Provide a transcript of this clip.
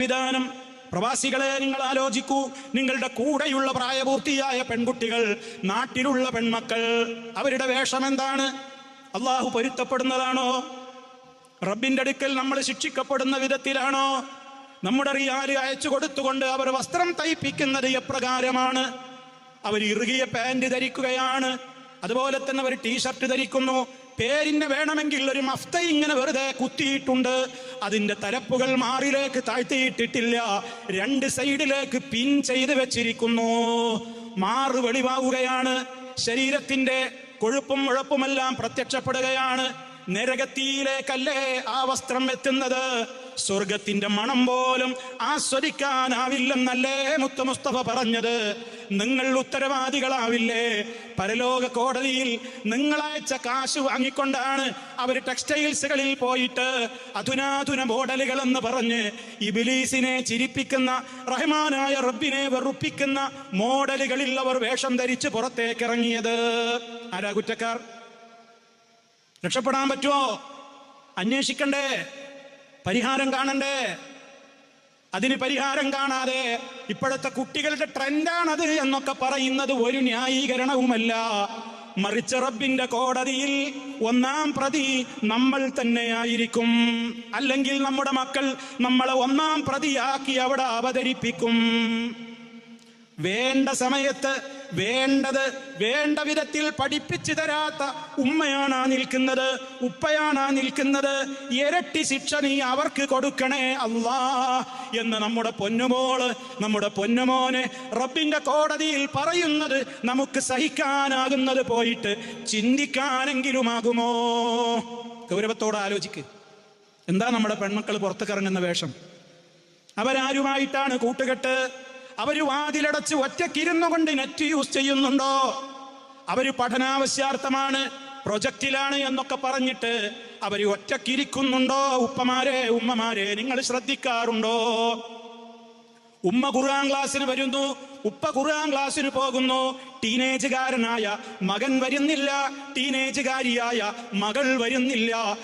വിധാനം പ്രവാസികളെ നിങ്ങൾ ആലോചിക്കൂ. നിങ്ങളുടെ കൂടെയുള്ള പ്രായപൂർത്തിയായ പെൺകുട്ടികൾ നാട്ടിലുള്ള പെൺമക്കൾ. അവരുടെ വേഷം എന്താണ്? അള്ളാഹു പൊരുത്തപ്പെടുന്നതാണോ? റബ്ബിന്റെ അടുക്കൽ നമ്മൾ ശിക്ഷിക്കപ്പെടുന്ന വിധത്തിലാണോ? നമ്മുടെ റിയാൽ അയച്ചു കൊടുത്തുകൊണ്ട് അവർ വസ്ത്രം തയ്പ്പിക്കുന്നത് എപ്രകാരമാണ്? അവർ ഇറുകിയ പാന്റ് ധരിക്കുകയാണ്. അതുപോലെ തന്നെ ഒരു ടീഷർട്ട് ധരിക്കുന്നു. പേരിന് വേണമെങ്കിൽ ഒരു മഫ്ത ഇങ്ങനെ വെറുതെ കുത്തിയിട്ടുണ്ട്. അതിന്റെ തലപ്പുകൾ മാറിലേക്ക് താഴ്ത്തിയിട്ടിട്ടില്ല. രണ്ട് സൈഡിലേക്ക് പിൻ ചെയ്ത് വെച്ചിരിക്കുന്നു. മാറ് വെളിവാകുകയാണ് ശരീരത്തിന്റെ കൊഴുപ്പും ഉഴപ്പുമെല്ലാം പ്രത്യക്ഷപ്പെടുകയാണ്. നരകത്തിയിലേക്കല്ലേ ആ വസ്ത്രം എത്തുന്നത്? സ്വർഗത്തിന്റെ മണം പോലും ആസ്വദിക്കാനാവില്ലെന്നല്ലേ മുത്ത മുസ്തഫ പറഞ്ഞത്? നിങ്ങൾ ഉത്തരവാദികളാവില്ലേ? പരലോക കോടതിയിൽ നിങ്ങളയച്ച കാശ് വാങ്ങിക്കൊണ്ടാണ് അവർ ടെക്സ്റ്റൈൽസുകളിൽ പോയിട്ട് അധുനാധുന മോഡലുകൾ എന്ന് പറഞ്ഞ് ഇബിലീസിനെ ചിരിപ്പിക്കുന്ന റഹ്മാനായ റബ്ബിനെ വെറുപ്പിക്കുന്ന മോഡലുകളിൽ അവർ വേഷം ധരിച്ച് പുറത്തേക്കിറങ്ങിയത്. ആരാ കുറ്റക്കാർ? രക്ഷപ്പെടാൻ പറ്റുമോ അന്വേഷിക്കണ്ടേ? പരിഹാരം കാണണ്ടേ? അതിന് പരിഹാരം കാണാതെ ഇപ്പോഴത്തെ കുട്ടികളുടെ ട്രെൻഡാണത് എന്നൊക്കെ പറയുന്നത് ഒരു ന്യായീകരണവുമല്ല. മറിച്ച് റബ്ബിന്റെ കോടതിയിൽ ഒന്നാം പ്രതി നമ്മൾ തന്നെയായിരിക്കും അല്ലെങ്കിൽ നമ്മുടെ മക്കൾ നമ്മളെ ഒന്നാം പ്രതിയാക്കി അവിടെ അവതരിപ്പിക്കും. വേണ്ട സമയത്ത് വേണ്ടത് വേണ്ട വിധത്തിൽ പഠിപ്പിച്ചു തരാത്ത ഉമ്മയാണ് നിൽക്കുന്നത് ഉപ്പയാണ് നിൽക്കുന്നത്. ഇരട്ടി ശിക്ഷ നീ അവർക്ക് കൊടുക്കണേ അല്ലാ എന്ന് നമ്മുടെ പൊന്നുമോൾ നമ്മുടെ പൊന്നുമോന് റബ്ബിന്റെ കോടതിയിൽ പറയുന്നത് നമുക്ക് സഹിക്കാനാകുന്നത് പോയിട്ട് ചിന്തിക്കാനെങ്കിലുമാകുമോ? ഗൗരവത്തോടെ ആലോചിക്ക്. എന്താ നമ്മുടെ പെൺമക്കൾ പുറത്തേക്കിറങ്ങുന്ന വേഷം? അവരാരുമായിട്ടാണ് കൂട്ടുകെട്ട്? അവർ വാതിലടച്ച് ഒറ്റക്കിരുന്നു കൊണ്ട് നെറ്റ് യൂസ് ചെയ്യുന്നുണ്ടോ? അവർ പഠനാവശ്യാർത്ഥമാണ് പ്രൊജക്റ്റിലാണ് എന്നൊക്കെ പറഞ്ഞിട്ട് അവർ ഒറ്റക്കിരിക്കുന്നുണ്ടോ? ഉപ്പമാരെ ഉമ്മമാരെ നിങ്ങൾ ശ്രദ്ധിക്കാറുണ്ടോ? ഉമ്മ ഖുർആൻ ക്ലാസ്സിന് വരുന്നു ഉപ്പ ഖുർആൻ ക്ലാസ്സിന് പോകുന്നു ടീനേജുകാരനായ മകൻ വരുന്നില്ല ടീനേജുകാരിയായ മകൾ വരുന്നില്ല.